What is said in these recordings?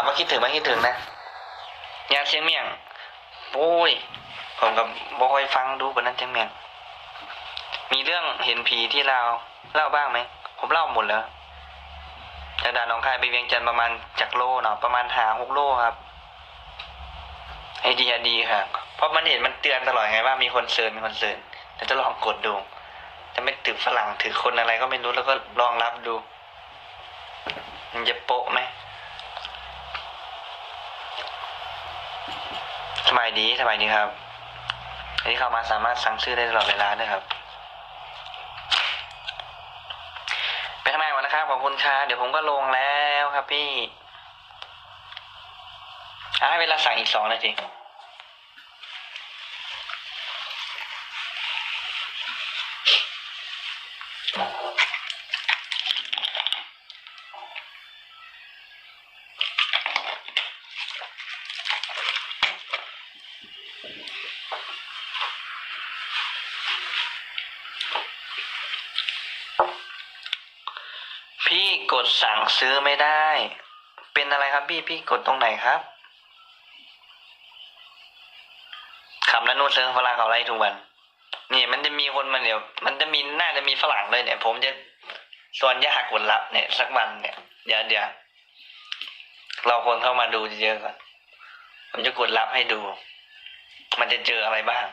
ามว่าคิดถึงไหมคิดถึงนะงาเชียงเมียงโอ้ยผมกับบอยฟังดูบนนั้นเชียงเมียง มีเรื่องเห็นผีที่เราเล่าบ้างไหมผมเล่าหมดแล้วจากด่านหนองคายไปเวียงจันทร์ประมาณจากโลเนาะประมาณหาหกโลครับไอเดียดีครับเพราะมันเห็นมันเตือนตลอดไงว่ามีคนเซิร์นมีคนเซิร์นแต่จะลองกดดูจะไม่ถือฝรั่งถือคนอะไรก็ไม่รู้แล้วก็ลองรับดู มันจะโปะไหม สบายดีสบายดีครับ อันนี้เข้ามาสามารถสั่งซื้อได้ตลอดเวลาด้วยครับ ไปทำงานก่อนนะครับขอบคุณครับเดี๋ยวผมก็ลงแล้วครับพี่อะให้เวลาสั่งอีกสองนาทีพี่ กดสั่งซื้อไม่ได้ เป็นอะไรครับพี่พี่กดตรงไหนครับขับแล้วนู่นเซิร์ฟฝรั่งเขาไล่ทุกวัน นี่มันจะมีคนมาเดี๋ยว มันจะมีน่าจะมีฝรั่งเลยเนี่ย ผมจะส่วนยากกดรับเนี่ย สักวันเนี่ยเดี๋ยวเดี๋ยวเราคนเข้ามาดูเยอะก่อนผมจะกดรับให้ดู มันจะเจออะไรบ้าง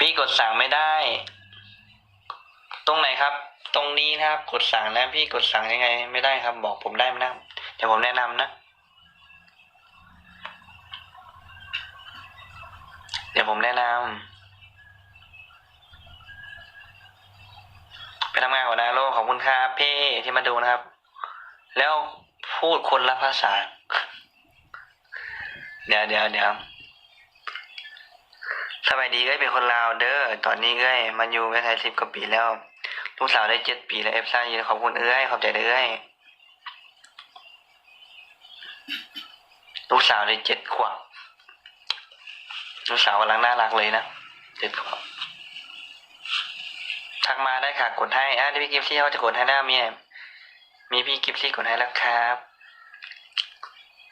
พี่ กดสั่งไม่ได้ ตรงไหนครับ ตรงนี้นะครับ กดสั่งนะพี่กดสั่งยังไง ไม่ได้ครับ บอกผมได้ไหมนะเดี๋ยวผมแนะนำนะเดี๋ยวผมแนะนำไปทำงานก่อนนะโลกขอบคุณครับพี่ที่มาดูนะครับ แล้วพูดคนละภาษา เดี๋ยวเดี๋ยวเดี๋ยว สบายดีก็เป็นคนลาวเด้อตอนนี้ก็มาอยู่ในไทยสิบกว่าปีแล้ว ลูกสาวได้เจ็ดปีแล้วเอฟซ่ายืนขอบคุณเอ้ยขอบใจเด้อเอ้ยลูกสาวได้เจ็ดขวบลูกสาวกำลังน่ารักเลยนะเจ็ดขวบทักมาได้ค่ะกดให้อะที่พี่กิฟซี่เขาจะกดให้หน้าเมียมีพี่กิฟซี่กดให้แล้วครับ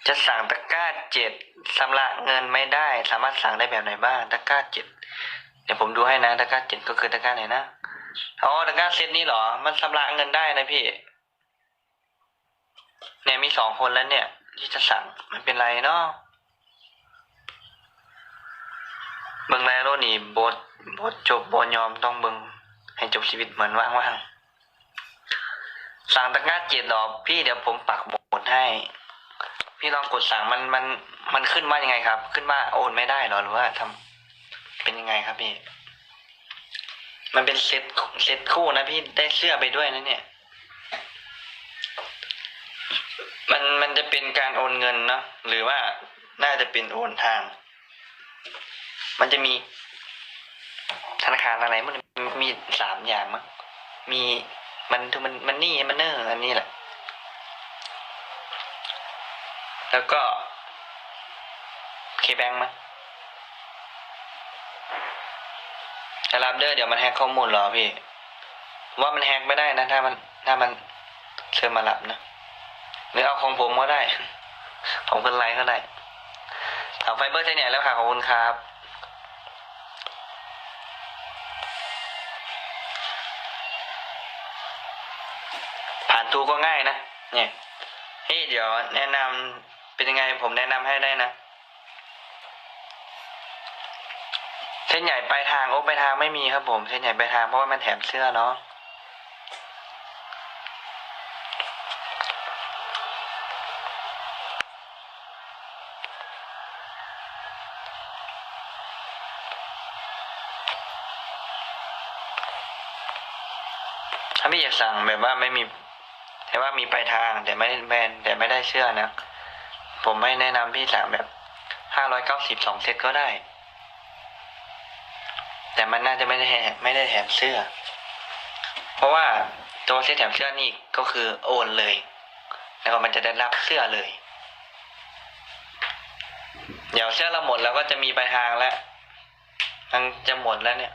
จะสั่งตะกร้าเจ็ดสำระเงินไม่ได้ สามารถสั่งได้แบบไหนบ้างตะกร้าเจ็ดเดี๋ยวผมดูให้นะตะกร้าเจ็ดก็คือตะกร้าไหนนะอ๋อตะกร้าเซตนี้เหรอ มันชำระเงินได้นะพี่เนี่ยมีสองคนแล้วเนี่ย ที่จะสั่งไม่เป็นไรเนาะเบิ่งแล้วนี่บทบทจบบทยอมต้องเบิ่งให้จบชีวิตเหมือนว่างๆสั่งตะกร้าเจ็ดหรอพี่เดี๋ยวผมปักหมดให้ พี่ลองกดสั่งมันมันมันขึ้นว่ายังไงครับ ขึ้นว่าโอนไม่ได้เหรอหรือว่าทำเป็นยังไงครับพี่ มันเป็นเซ็ตเซ็ตคู่นะพี่ได้เสื้อไปด้วยนะเนี่ย มันมันจะเป็นการโอนเงินเนาะหรือว่าน่าจะเป็นโอนทาง มันจะมีธนาคารอะไรมันมีสามอย่างมั้งมีมันทุมันมันนี่มันเนอร์อันนี้แหละ แล้วก็เคแบงมั้ยจะรับเด้อเดี๋ยวมันแฮกข้อมูลเหรอพี่ ว่ามันแฮกไม่ได้นะ ถ้ามันถ้ามันเชิญมารับนะหรือเอาของผมก็ได้ของคนไรก็ได้เอาไฟเบอร์ใช่เนี่ยแล้วค่ะขอบคุณครับผ่านทูก็ง่ายนะเนี่ยเฮ้ยเดี๋ยวแนะนำ เป็นยังไงผมแนะนำให้ได้นะ เส้นใหญ่ปลายทางโอ้ปลายทางไม่มีครับผมเส้นใหญ่ปลายทางเพราะว่ามันแถมเสื้อเนาะถ้าพี่อยากสั่งแบบว่าไม่มี แต่ว่ามีปลายทางแต่ไม่แบนแต่ไม่ได้เสื้อนะ ผมไม่แนะนำพี่สั่งแบบห้าร้อยเก้าสิบสองเซตก็ได้ แต่มันน่าจะไม่ได้แถมไม่ได้แถมเสื้อ เพราะว่าตัวเซตแถมเสื้อนี่ก็คือโอนเลย แล้วก็มันจะได้รับเสื้อเลย เดี๋ยวเสื้อเราหมดแล้วก็จะมีปลายทางแล้วมันจะหมดแล้วเนี่ย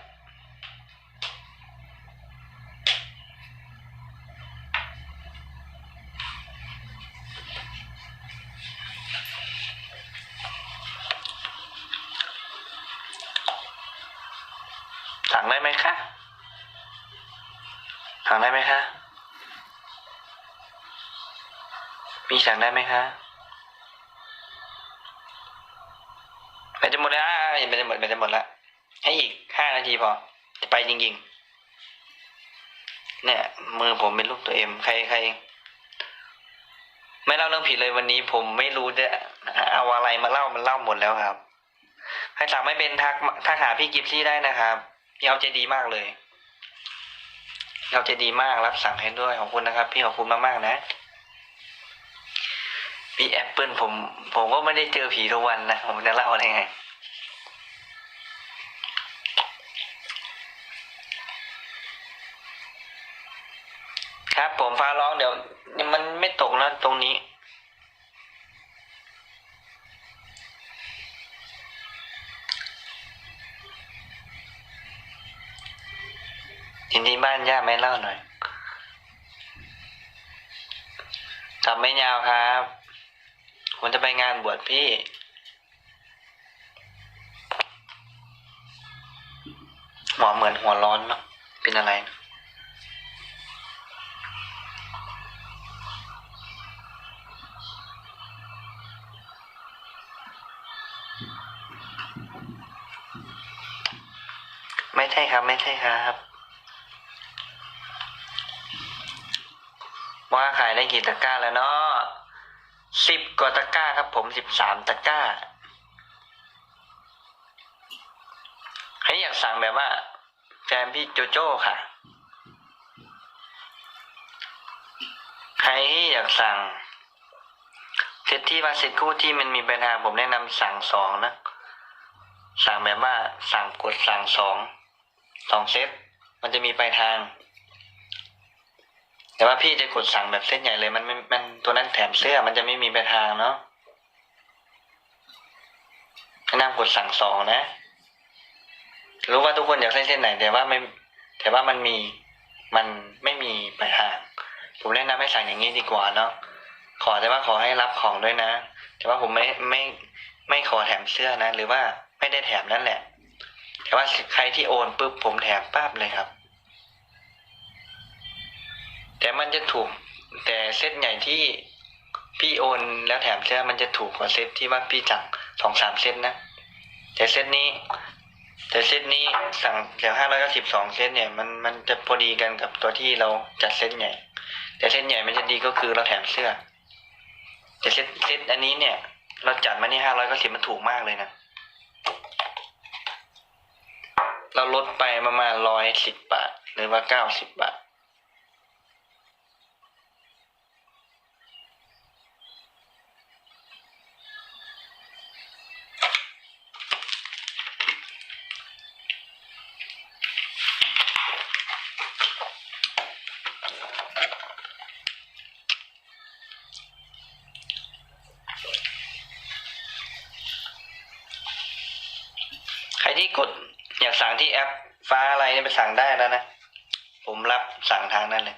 สั่งได้ไหมคะสั่งได้ไหมคะมีสั่งได้ไหมคะแบตจะหมดแล้วอ่าแบตจะหมดแบตจะหมดแล้วให้อีกห้านาทีพอ จะไปจริงๆ เนี่ย มือผมเป็นรูปตัวเอ็มใครใครไม่เล่าเรื่องผีเลยวันนี้ ผมไม่รู้จะเอาอะไรมาเล่ามันเล่าหมดแล้วครับ ใครสั่งไม่เป็นทักทักหาพี่กิฟซี่ได้นะครับ พี่เอาใจดีมากเลยเอาใจดีมากรับสั่งให้ด้วยขอบคุณนะครับ พี่ขอบคุณมากๆนะพี่แอปเปิลผมผมก็ไม่ได้เจอผีทุกวันนะผมจะเล่าอะไรไงครับผมฟ้าร้องเดี๋ยว มันไม่ตกแล้วตรงนี้ ทีนี้บ้านย่าไม่เล่าหน่อยกลับไม่ยาวครับผมจะไปงานบวชพี่ หมอเหมือนหัวร้อนเนาะเป็นอะไรนะไม่ใช่ครับ ไม่ใช่ครับ ว่าขายได้กี่ตะกร้าแล้วเนาะสิบกว่าตะกร้าครับผมสิบสามตะกร้าใครอยากสั่งแบบว่าแฟนพี่โจโจ้ค่ะ ใครที่อยากสั่งเซตที่ว่าเซตคู่ที่มันมีปัญหาผมแนะนำสั่งสองนะ สั่งแบบว่าสั่งกดสั่งสองสองเซตมันจะมีปลายทาง แต่ว่าพี่จะกดสั่งแบบเส้นใหญ่เลยมันม่มันตัวนั้นแถมเสื้อมันจะไม่มีปลายทางเนาะแนะนำกดสั่งสองนะ รู้ว่าทุกคนอยากใช้เส้นไหน แต่ว่าไม่ แต่ว่ามันมีมันไม่มีปลายทางผมแนะนำให้สั่งอย่างนี้ดีกว่าเนาะขอแต่ว่าขอให้รับของด้วยนะ แต่ว่าผมไม่ไม่ไม่ขอแถมเสื้อนะ หรือว่าไม่ได้แถมนั่นแหละ แต่ว่าใครที่โอนปุ๊บผมแถมปั๊บเลยครับ แต่มันจะถูก แต่เซตใหญ่ที่พี่โอนแล้วแถมเสื้อมันจะถูกกว่าเซตที่ว่าพี่สั่งสองสามเซตนะ แต่เซตนี้ แต่เซตนี้สั่งเดี๋ยวห้าร้อยเก้าสิบสองเซตเนี่ยมันมันจะพอดีกันกับตัวที่เราจัดเซตใหญ่ แต่เซตใหญ่มันจะดีก็คือเราแถมเสื้อ แต่เซตเซตอันนี้เนี่ย เราจัดมาที่ห้าร้อยเก้าสิบมันถูกมากเลยนะ เราลดไปประมาณร้อยสิบบาท หรือว่าเก้าสิบบาท ที่กดอยากสั่งที่แอปฟ้าอะไรเนี่ยไปสั่งได้แล้วนะ ผมรับสั่งทางนั้นเลย